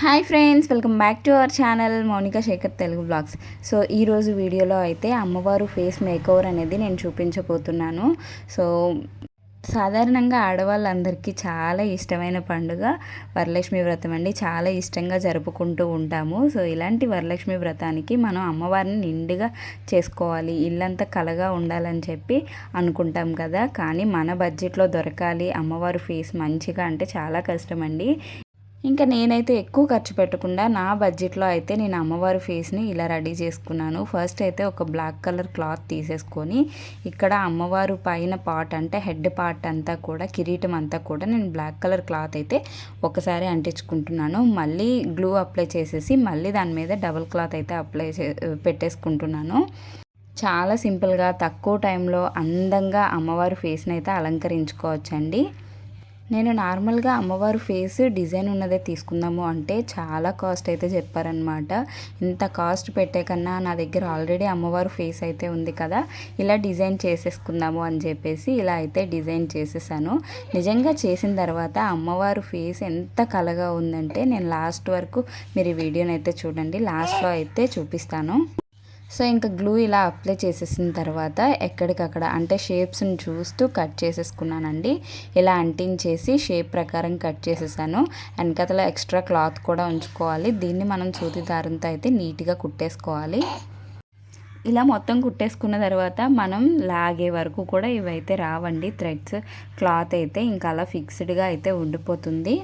Hi friends welcome back to our channel Mounika Sekhar Telugu blogs. So ఈరోజు వీడియోలో అయితే అమ్మవారు ఫేస్ మేకోవర్ అనేది నేను చూపించబోతున్నాను. సో సాధారణంగా ఆడవాళ్ళందరికీ చాలా ఇష్టమైన పండుగ వరలక్ష్మి వ్రతం అండి. చాలా ఇష్టంగా జరుపుకుంటూ ఉంటాము. సో ఇలాంటి వరలక్ష్మి వ్రతానికి మనం అమ్మవారిని నిండుగా చేసుకోవాలి ఇల్లంతా కలగా ఉండాలని చెప్పి అనుకుంటాం కదా. కానీ మన బడ్జెట్లో దొరకాలి అమ్మవారి ఫేస్ మంచిగా అంటే చాలా కష్టం అండి. ఇంకా నేనైతే ఎక్కువ ఖర్చు పెట్టకుండా నా బడ్జెట్లో అయితే నేను అమ్మవారి ఫేస్ని ఇలా రెడీ చేసుకున్నాను. ఫస్ట్ అయితే ఒక బ్లాక్ కలర్ క్లాత్ తీసేసుకొని ఇక్కడ అమ్మవారు పైన పార్ట్ అంటే హెడ్ పార్ట్ అంతా కూడా కిరీటం అంతా కూడా నేను బ్లాక్ కలర్ క్లాత్ అయితే ఒకసారి అంటించుకుంటున్నాను. మళ్ళీ గ్లూ అప్లై చేసేసి మళ్ళీ దాని మీద డబుల్ క్లాత్ అయితే అప్లై చే పెట్టేసుకుంటున్నాను. చాలా సింపుల్గా తక్కువ టైంలో అందంగా అమ్మవారి ఫేస్ని అయితే అలంకరించుకోవచ్చండి. నేను నార్మల్గా అమ్మవారు ఫేస్ డిజైన్ ఉన్నదే తీసుకుందాము అంటే చాలా కాస్ట్ అయితే చెప్పారనమాట ఇంత కాస్ట్ పెట్టే కన్నా నా దగ్గర ఆల్రెడీ అమ్మవారు ఫేస్ అయితే ఉంది కదా ఇలా డిజైన్ చేసేసుకుందాము అని చెప్పేసి ఇలా అయితే డిజైన్ చేసేసాను. నిజంగా చేసిన తర్వాత అమ్మవారు ఫేస్ ఎంత కలగా ఉందంటే నేను లాస్ట్ వరకు మీరు ఈ వీడియోని అయితే చూడండి లాస్ట్లో అయితే చూపిస్తాను. సో ఇంకా గ్లూ ఇలా అప్లై చేసేసిన తర్వాత ఎక్కడికక్కడ అంటే షేప్స్ని చూస్తూ కట్ చేసేసుకున్నానండి. ఇలా అంటించేసి షేప్ ప్రకారం కట్ చేసేసాను. వెనకతలో ఎక్స్ట్రా క్లాత్ కూడా ఉంచుకోవాలి. దీన్ని మనం సూది దారంతో అయితే నీట్గా కుట్టేసుకోవాలి. ఇలా మొత్తం కుట్టేసుకున్న తర్వాత మనం లాగే వరకు కూడా ఇవైతే రావండి. థ్రెడ్స్ క్లాత్ అయితే ఇంకా అలా ఫిక్స్డ్గా అయితే ఉండిపోతుంది.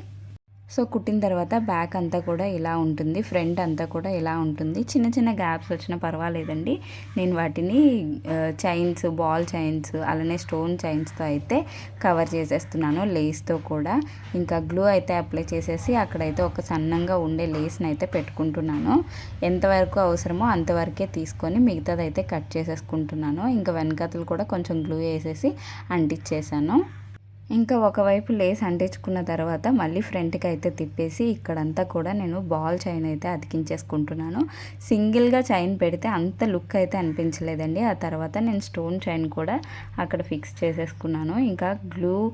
సో కుట్టిన తర్వాత బ్యాక్ అంతా కూడా ఇలా ఉంటుంది ఫ్రంట్ అంతా కూడా ఇలా ఉంటుంది. చిన్న చిన్న గ్యాప్స్ వచ్చినా పర్వాలేదండి. నేను వాటిని చైన్స్ బాల్ చైన్స్ అలానే స్టోన్ చైన్స్తో అయితే కవర్ చేసేస్తున్నాను లేస్తో కూడా. ఇంకా గ్లూ అయితే అప్లై చేసేసి అక్కడైతే ఒక సన్నంగా ఉండే లేస్ని అయితే పెట్టుకుంటున్నాను. ఎంతవరకు అవసరమో అంతవరకే తీసుకొని మిగతాది అయితే కట్ చేసేసుకుంటున్నాను. ఇంకా వెనకతలు కూడా కొంచెం గ్లూ వేసేసి అంటించేసాను ఇంకా ఒకవైపు లేస్ అంటించుకున్న తర్వాత మళ్ళీ ఫ్రంట్కి అయితే తిప్పేసి ఇక్కడంతా కూడా నేను బాల్ చైన్ అయితే అతికించేసుకుంటున్నాను. సింగిల్గా చైన్ పెడితే అంత లుక్ అయితే అనిపించలేదండి. ఆ తర్వాత నేను స్టోన్ చైన్ కూడా అక్కడ ఫిక్స్ చేసేసుకున్నాను. ఇంకా గ్లూ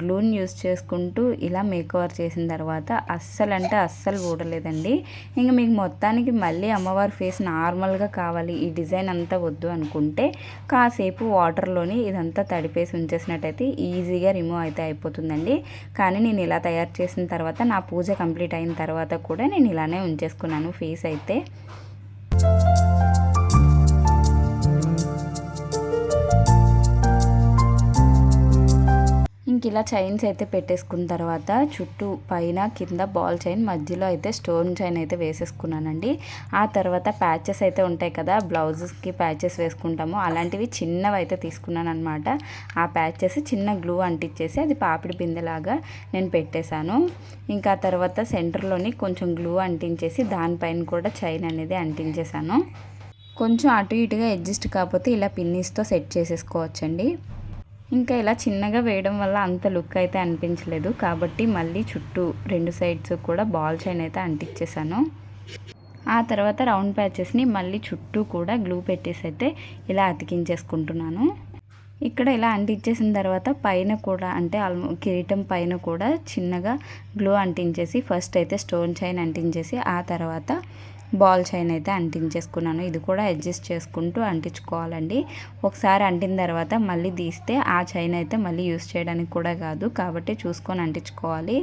గ్లూని యూస్ చేసుకుంటూ ఇలా మేకవర్ చేసిన తర్వాత అస్సలు అంటే అస్సలు ఊడలేదండి. ఇంకా మీకు మొత్తానికి మళ్ళీ అమ్మవారి ఫేస్ నార్మల్గా కావాలి ఈ డిజైన్ అంతా వద్దు అనుకుంటే కాసేపు వాటర్లోని ఇదంతా తడిపేసి ఉంచేసినట్టయితే ఈజీగా రిమూవ్ అయితే అయిపోతుందండి. కానీ నేను ఇలా తయారు చేసిన తర్వాత నా పూజ కంప్లీట్ అయిన తర్వాత కూడా నేను ఇలానే ఉంచేసుకున్నాను ఫేస్ అయితే. ఇంక ఇలా చైన్స్ అయితే పెట్టేసుకున్న తర్వాత చుట్టూ పైన కింద బాల్ చైన్ మధ్యలో అయితే స్టోన్ చైన్ అయితే వేసేసుకున్నానండి. ఆ తర్వాత ప్యాచెస్ అయితే ఉంటాయి కదా బ్లౌజెస్కి ప్యాచెస్ వేసుకుంటాము. అలాంటివి చిన్నవి అయితే తీసుకున్నాను అనమాట ఆ ప్యాచెస్ చిన్న గ్లూ అంటించేసి అది పాపిడి బిందెలాగా నేను పెట్టేశాను. ఇంకా తర్వాత సెంటర్లోని కొంచెం గ్లూ అంటించేసి దానిపైన కూడా చైన్ అనేది అంటించేశాను. కొంచెం అటు ఇటుగా అడ్జస్ట్ కాకపోతే ఇలా పిన్నీస్తో సెట్ చేసేసుకోవచ్చండి. ఇంకా ఇలా చిన్నగా వేయడం వల్ల అంత లుక్ అయితే అనిపించలేదు. కాబట్టి మళ్ళీ చుట్టూ రెండు సైడ్స్ కూడా బాల్ చైన్ అయితే అంటించేసాను ఆ తర్వాత రౌండ్ ప్యాచెస్ని మళ్ళీ చుట్టూ కూడా గ్లూ పెట్టేసి అయితే ఇలా అతికించేసుకుంటున్నాను. ఇక్కడ ఇలా అంటించేసిన తర్వాత పైన కూడా అంటే ఆల్మో కిరీటం పైన కూడా చిన్నగా గ్లూ అంటించేసి ఫస్ట్ అయితే స్టోన్ చైన్ అంటించేసి ఆ తర్వాత బాల్ చైన్ అయితే అంటించేసుకున్నాను. ఇది కూడా అడ్జస్ట్ చేసుకుంటూ అంటించుకోవాలండి. ఒకసారి అంటిన తర్వాత మళ్ళీ తీస్తే ఆ చైన్ అయితే మళ్ళీ యూస్ చేయడానికి కూడా కాదు. కాబట్టి చూసుకొని అంటించుకోవాలి.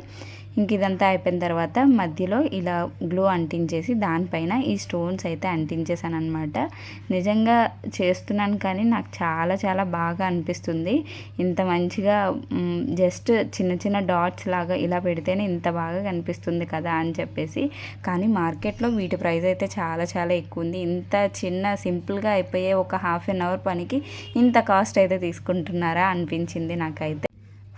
ఇంక ఇదంతా అయిపోయిన తర్వాత మధ్యలో ఇలా గ్లూ అంటించేసి దానిపైన ఈ స్టోన్స్ అయితే అంటించేసాను అనమాట నిజంగా చేస్తున్నాను కానీ నాకు చాలా చాలా బాగా అనిపిస్తుంది. ఇంత మంచిగా జస్ట్ చిన్న చిన్న డాట్స్ లాగా ఇలా పెడితేనే ఇంత బాగా కనిపిస్తుంది కదా అని చెప్పేసి. కానీ మార్కెట్లో వీటి ప్రైస్ అయితే చాలా చాలా ఎక్కువ ఉంది. ఇంత చిన్న సింపుల్గా అయిపోయే ఒక హాఫ్ అన్ అవర్ పనికి ఇంత కాస్ట్ అయితే తీసుకుంటున్నారా అనిపించింది నాకైతే.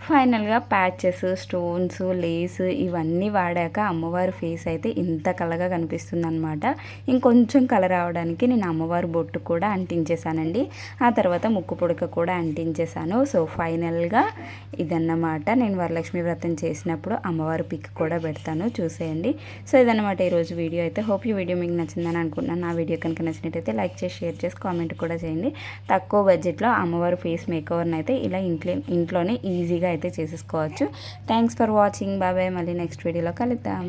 ఫైనల్గా ప్యాచెస్ స్టోన్స్ లేస్ ఇవన్నీ వాడాక అమ్మవారి ఫేస్ అయితే ఇంత కలగా కనిపిస్తుంది అనమాట ఇంకొంచెం కలర్ రావడానికి నేను అమ్మవారి బొట్టు కూడా అంటించేశానండి. ఆ తర్వాత ముక్కు పొడక కూడా అంటించేశాను. సో ఫైనల్గా ఇదన్నమాట. నేను వరలక్ష్మి వ్రతం చేసినప్పుడు అమ్మవారి పిక్ కూడా పెడతాను. చూసేయండి. సో ఇదన్నమాట ఈరోజు వీడియో అయితే. హోప్ ఈ వీడియో మీకు నచ్చిందని అనుకుంటున్నాను. నా వీడియో కనుక నచ్చినట్టయితే లైక్ చేసి షేర్ చేసి కామెంట్ కూడా చేయండి. తక్కువ బడ్జెట్లో అమ్మవారి ఫేస్ మేకవర్ని అయితే ఇలా ఇంట్లో ఇంట్లోనే ఈజీగా అయితే చేసేసుకోవచ్చు. థ్యాంక్స్ ఫర్ వాచింగ్ బాబాయ్ మళ్ళీ నెక్స్ట్ వీడియోలో కలుద్దాం.